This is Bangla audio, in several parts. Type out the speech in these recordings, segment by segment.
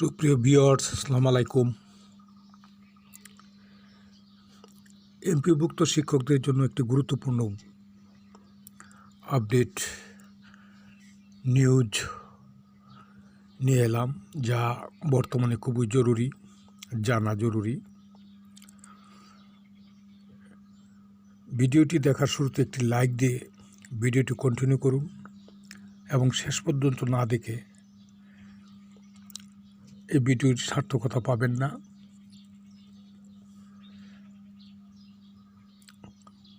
সুপ্রিয় বিয়ার্স আসসালামু আলাইকুম। এমপিভুক্ত শিক্ষকদের জন্য একটি গুরুত্বপূর্ণ আপডেট, নিউজ নিয়ে এলাম, যা বর্তমানে খুবই জরুরি, জানা জরুরি। ভিডিওটি দেখার শুরুতে একটি লাইক দিয়ে ভিডিওটি কন্টিনিউ করুন এবং শেষ পর্যন্ত না দেখে এই ভিডিওর সার্থকতা পাবেন না।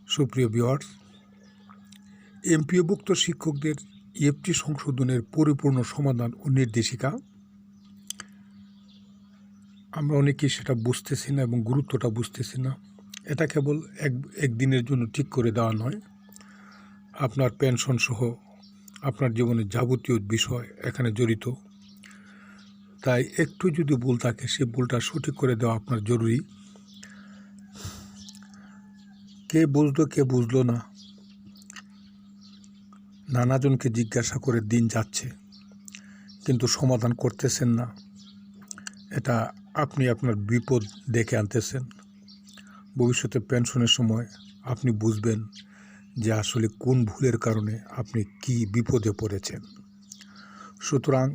সুপ্রিয় ভিওয়ার্স এমপিওভুক্ত শিক্ষকদের ইএফটি সংশোধনের পরিপূর্ণ সমাধান ও নির্দেশিকা। আমরা অনেকেই সেটা বুঝতেছি না এবং গুরুত্বটা বুঝতেছি না। এটা কেবল এক, একদিনের জন্য ঠিক করে দেওয়া নয়। আপনার পেনশন সহ আপনার জীবনের যাবতীয় বিষয় এখানে জড়িত। তাই একটু যদি ভুল থাকে, সে ভুলটা সঠিক করে দেওয়া আপনার জরুরি। কে বুঝলো কে বুঝলো না? নানাজনকে জিজ্ঞাসা করে দিন যাচ্ছে, কিন্তু সমাধান করতেছেন না। এটা আপনি আপনার বিপদ ডেকে আনতেছেন। ভবিষ্যতে পেনশনের সময় আপনি বুঝবেন যে আসলে কোন ভুলের কারণে আপনি কি বিপদে পড়েছেন। সুতরাং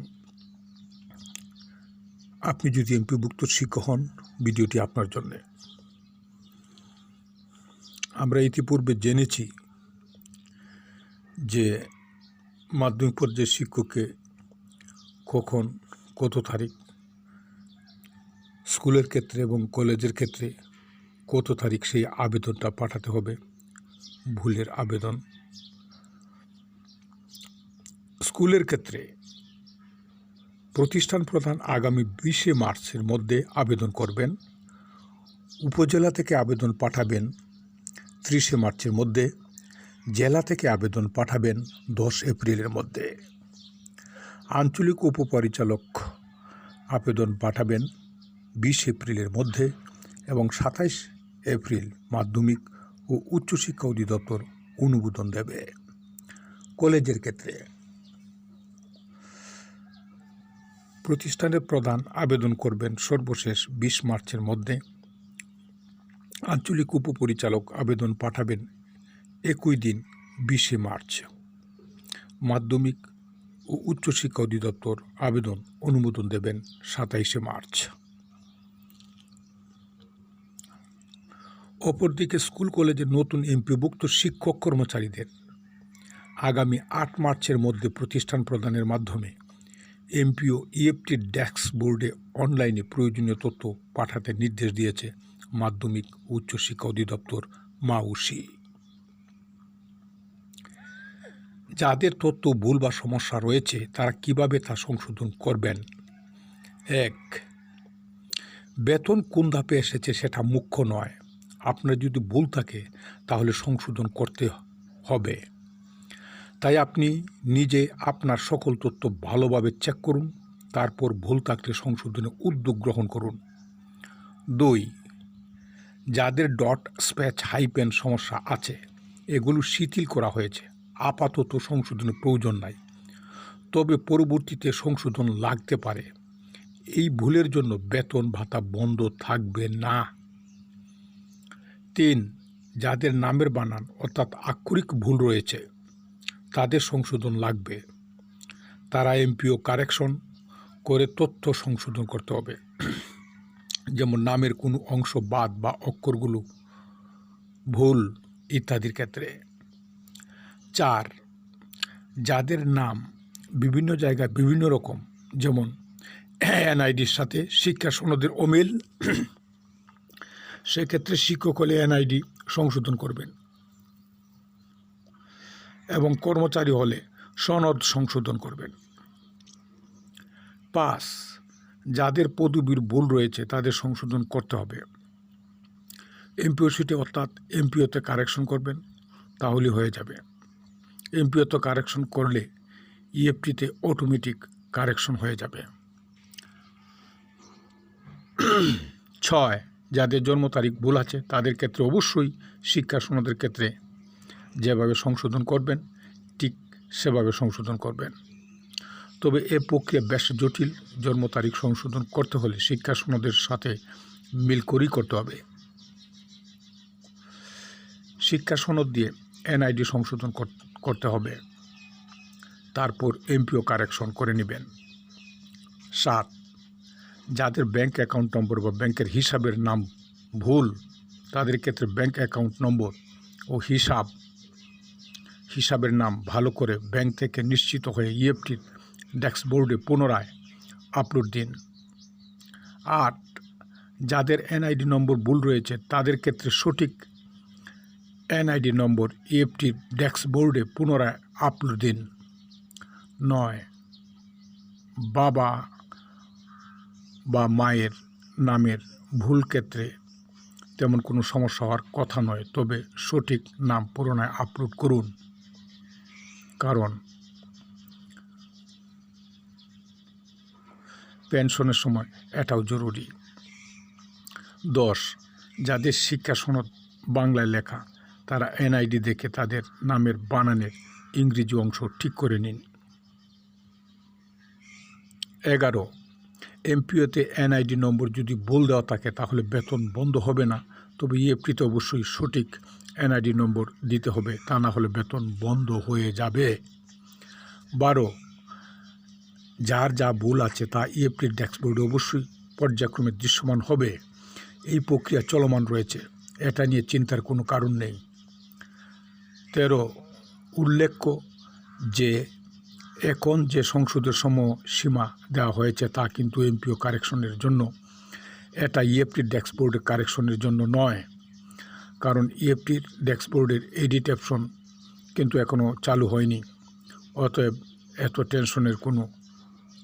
আপনি যদি এমপিভুক্ত শিক্ষক হন ভিডিওটি আপনার জন্যে। আমরা ইতিপূর্বে জেনেছি যে মাধ্যমিক পর্যায়ের শিক্ষককে কখন কত তারিখ, স্কুলের ক্ষেত্রে এবং কলেজের ক্ষেত্রে কত তারিখ সেই আবেদনটা পাঠাতে হবে, ভুলের আবেদন। স্কুলের ক্ষেত্রে প্রতিষ্ঠান প্রধান আগামী বিশে মার্চের মধ্যে আবেদন করবেন। উপজেলা থেকে আবেদন পাঠাবেন ত্রিশে মার্চের মধ্যে, জেলা থেকে আবেদন পাঠাবেন দশ এপ্রিলের মধ্যে। আঞ্চলিক উপপরিচালক আবেদন পাঠাবেন বিশ এপ্রিলের মধ্যে এবং সাতাইশ এপ্রিল মাধ্যমিক ও উচ্চশিক্ষা অধিদপ্তর অনুমোদন দেবে। কলেজের ক্ষেত্রে প্রতিষ্ঠানের প্রধান আবেদন করবেন সর্বশেষ বিশ মার্চের মধ্যে। আঞ্চলিক উপপরিচালক আবেদন পাঠাবেন একই দিন, বিশে মার্চ। মাধ্যমিক ও উচ্চশিক্ষা অধিদপ্তর আবেদন অনুমোদন দেবেন সাতাইশে মার্চ। অপরদিকে স্কুল কলেজের নতুন এমপিভুক্ত শিক্ষক কর্মচারীদের আগামী আট মার্চের মধ্যে প্রতিষ্ঠান প্রদানের মাধ্যমে এমপিও ইএফটি ড্যাক্স বোর্ডে অনলাইনে প্রয়োজনীয় তথ্য পাঠাতে নির্দেশ দিয়েছে মাধ্যমিক উচ্চশিক্ষা অধিদপ্তর মাউসি। যাদের তথ্য ভুল বা সমস্যা রয়েছে, তারা কীভাবে তা সংশোধন করবেন? এক, বেতন কোন ধাপে এসেছে সেটা মুখ্য নয়। আপনার যদি ভুল থাকে, তাহলে সংশোধন করতে হবে। তাই আপনি নিজে আপনার সকল তথ্য ভালোভাবে চেক করুন, তারপর ভুল থাকলে সংশোধনে উদ্যোগ গ্রহণ করুন। দুই, যাদের ডট স্প্যাচ হাইপেন সমস্যা আছে, এগুলো শিথিল করা হয়েছে। আপাতত সংশোধনের প্রয়োজন নাই। তবে পরবর্তীতে সংশোধন লাগতে পারে। এই ভুলের জন্য বেতন ভাতা বন্ধ থাকবে না। তিন, যাদের নামের বানান অর্থাৎ আক্ষরিক ভুল রয়েছে তাদের সংশোধন লাগবে? তারা এমপিও কারেকশন করে তথ্য সংশোধন করতে হবে। যেমন নামের কোনো অংশ বাদ বা অক্ষরগুলো ভুল ইত্যাদির ক্ষেত্রে। চার, যাদের নাম বিভিন্ন জায়গায় বিভিন্ন রকম, যেমন এনআইডির সাথে শিক্ষা সনদের অমিল, সেক্ষেত্রে শিক্ষক হলে এনআইডি সংশোধন করবেন। এবং কর্মচারী হলে সনদ সংশোধন করবেন। পাঁচ, যাদের পদবীর ভুল রয়েছে তাদের সংশোধন করতে হবে। এমপিও সিটে অর্থাৎ এমপিওতে কারেকশন করবেন, তাহলে হয়ে যাবে। এমপিওতে কারেকশন করলে ইএফটিতে অটোমেটিক কারেকশন হয়ে যাবে। ছয়, যাদের জন্ম তারিখ ভুল আছে তাদের ক্ষেত্রে অবশ্যই শিক্ষা সনদের ক্ষেত্রে যেভাবে সংশোধন করবেন, ঠিক সেভাবে সংশোধন করবেন। তবে এ প্রক্রিয়া বেশ জটিল। জন্ম তারিখ সংশোধন করতে হলে শিক্ষা সনদের সাথে মিল করেই করতে হবে। শিক্ষা সনদ দিয়ে এনআইডি সংশোধন কর- করতে হবে। তারপর এমপিও কারেকশন করে নেবেন। সাত, যাদের ব্যাংক অ্যাকাউন্ট নম্বর বা ব্যাংকের হিসাবের নাম ভুল, তাদের ক্ষেত্রে ব্যাংক অ্যাকাউন্ট নম্বর ও হিসাব হিসাবের নাম ভালো করে ব্যাংক থেকে নিশ্চিত হয়ে ইএফটির ড্যাশবোর্ডে পুনরায় আপলোড দিন। আট যাদের এনআইডি নম্বর ভুল রয়েছে, তাদের ক্ষেত্রে সঠিক এনআইডি নম্বর ইএফটির ড্যাশবোর্ডে পুনরায় আপলোড দিন। নয়, বাবা বা মায়ের নামের ভুল ক্ষেত্রে তেমন কোনো সমস্যা হওয়ার কথা নয়, তবে সঠিক নাম পুনরায় আপলোড করুন। কারণ পেনশনের সময় এটাও জরুরি। দশ, যাদের শিক্ষা সনদ বাংলায় লেখা, তারা এনআইডি দেখে তাদের নামের বানানের ইংরেজি অংশ ঠিক করে নিন। এগারো, এমপিওতে এনআইডি নম্বর যদি ভুল দেওয়া থাকে তাহলে বেতন বন্ধ হবে না, তবে ইএফটিতে অবশ্যই সঠিক। এনআইডি নম্বর দিতে হবে, তা না হলে বেতন বন্ধ হয়ে যাবে। বারো, যার যা ভুল আছে তা ইএফটির ড্যাশবোর্ডে অবশ্যই পর্যায়ক্রমে দৃশ্যমান হবে। এই প্রক্রিয়া চলমান রয়েছে, এটা নিয়ে চিন্তার কোনো কারণ নেই। তেরো, উল্লেখ্য যে এখন যে সংসদের সময় সীমা দেওয়া হয়েছে তা কিন্তু এমপিও কারেকশনের জন্য, এটা ইএফটির ড্যাশবোর্ডের কারেকশনের জন্য নয়। কারণ ইএফটির ড্যাশবোর্ডের এডিট অপশন কিন্তু এখনও চালু হয়নি, অতএব এত টেনশনের কোনো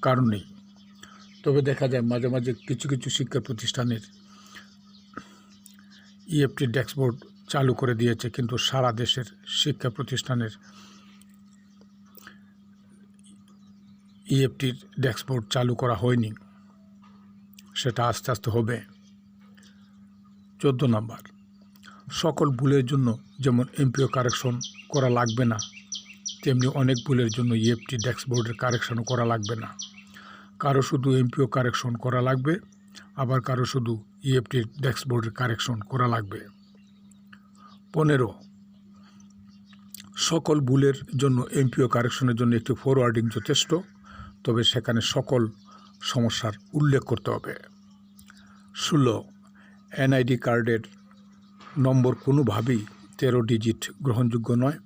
কারণ নেই। তবে দেখা যায় মাঝে মাঝে কিছু কিছু শিক্ষা প্রতিষ্ঠানের ইএফটি ড্যাশবোর্ড চালু করে দিয়েছে, কিন্তু সারা দেশের শিক্ষা প্রতিষ্ঠানের ইএফটির ড্যাশবোর্ড চালু করা হয়নি, সেটা আস্তে আস্তে হবে। চোদ্দ নাম্বার। সকল ভুলের জন্য যেমন এমপিও কারেকশন করা লাগবে না, তেমনি অনেক ভুলের জন্য ইএফটি ড্যাশবোর্ডের কারেকশনও করা লাগবে না। কারও শুধু এমপিও কারেকশন করা লাগবে, আবার কারও শুধু ইএফটির ড্যাশবোর্ডের কারেকশন করা লাগবে। পনেরো, সকল ভুলের জন্য এমপিও কারেকশনের জন্য একটি ফরওয়ার্ডিং যথেষ্ট, তবে সেখানে সকল সমস্যার উল্লেখ করতে হবে। ষোলো, এনআইডি কার্ডের নম্বর কোনোভাবেই তেরো ডিজিট গ্রহণযোগ্য নয়।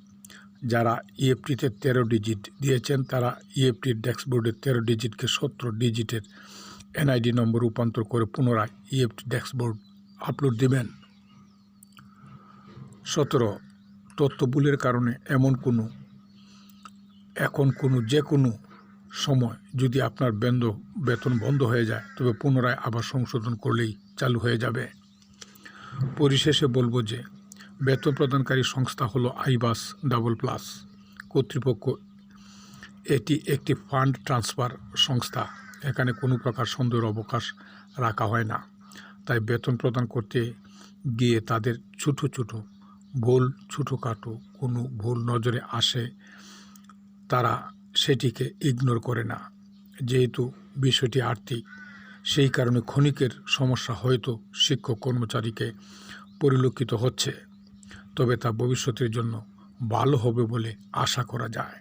যারা ইএফটিতে তেরো ডিজিট দিয়েছেন, তারা ইএফটির ড্যাশবোর্ডের তেরো ডিজিটকে সতেরো ডিজিটের এনআইডি নম্বর রূপান্তর করে পুনরায় ইএফটি ড্যাশবোর্ড আপলোড দিবেন। সতেরো, তথ্য ভুলের কারণে এমন কোনো, এখন কোনো যে কোনো সময় যদি আপনার বেন্দ, বেতন বন্ধ হয়ে যায়, তবে পুনরায় আবার সংশোধন করলেই চালু হয়ে যাবে। পরিশেষে বলব যে, বেতন প্রদানকারী সংস্থা হলো আইবাস ডাবল প্লাস কর্তৃপক্ষ। এটি একটি ফান্ড ট্রান্সফার সংস্থা। এখানে কোনো প্রকার সন্দেহের অবকাশ রাখা হয় না। তাই বেতন প্রদান করতে গিয়ে তাদের ছোটো ছোটো, ভুল, ছোটোখাটো কোনো ভুল নজরে আসে তারা সেটিকে ইগনোর করে না। যেহেতু বিষয়টি আর্থিক সেই কারণে ক্ষণিকের সমস্যা হয়তো শিক্ষক কর্মচারীকে পরিলক্ষিত হচ্ছে, তবে তা ভবিষ্যতের জন্য ভালো হবে বলে আশা করা যায়।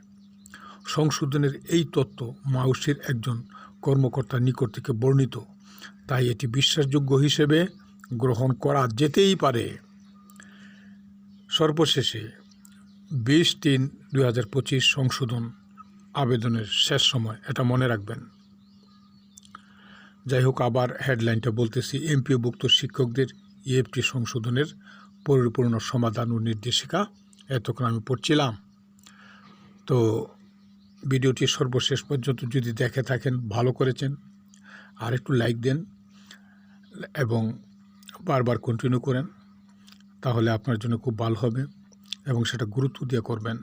সংশোধনের এই তত্ত্ব মাউসির একজন কর্মকর্তার নিকট থেকে বর্ণিত, তাই এটি বিশ্বাসযোগ্য হিসেবে গ্রহণ করা যেতেই পারে। সর্বশেষে, বিশ তিন দুই সংশোধন আবেদনের শেষ সময়, এটা মনে রাখবেন। যাই হোক আবার হেডলাইনটা বলতেছি, এমপিওভুক্ত শিক্ষকদের ইএফটি সংশোধনের পরিপূর্ণ সমাধান ও নির্দেশিকা এতক্ষণ আমি পড়ছিলাম। তো ভিডিওটি সর্বশেষ পর্যন্ত যদি দেখে থাকেন, ভালো করেছেন, আর একটু লাইক দেন এবং বারবার কন্টিনিউ করেন, তাহলে আপনার জন্য খুব ভালো হবে এবং সেটা গুরুত্ব দিয়ে করবেন।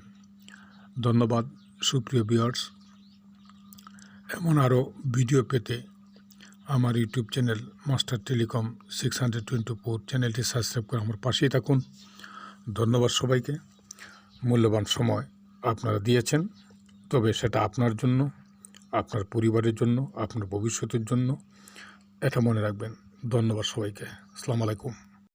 ধন্যবাদ, সুপ্রিয় ভিউয়ার্স এমন আরও ভিডিও পেতে আমার YouTube channel master telecom six hundred twenty four চ্যানেলটি সাবস্ক্রাইব করে আমার পাশেই থাকুন। ধন্যবাদ সবাইকে। মূল্যবান সময় আপনারা দিয়েছেন, তবে সেটা আপনার জন্য, আপনার পরিবারের জন্য, আপনার ভবিষ্যতের জন্য। এটা মনে রাখবেন। ধন্যবাদ সবাইকে। আসসালামু আলাইকুম।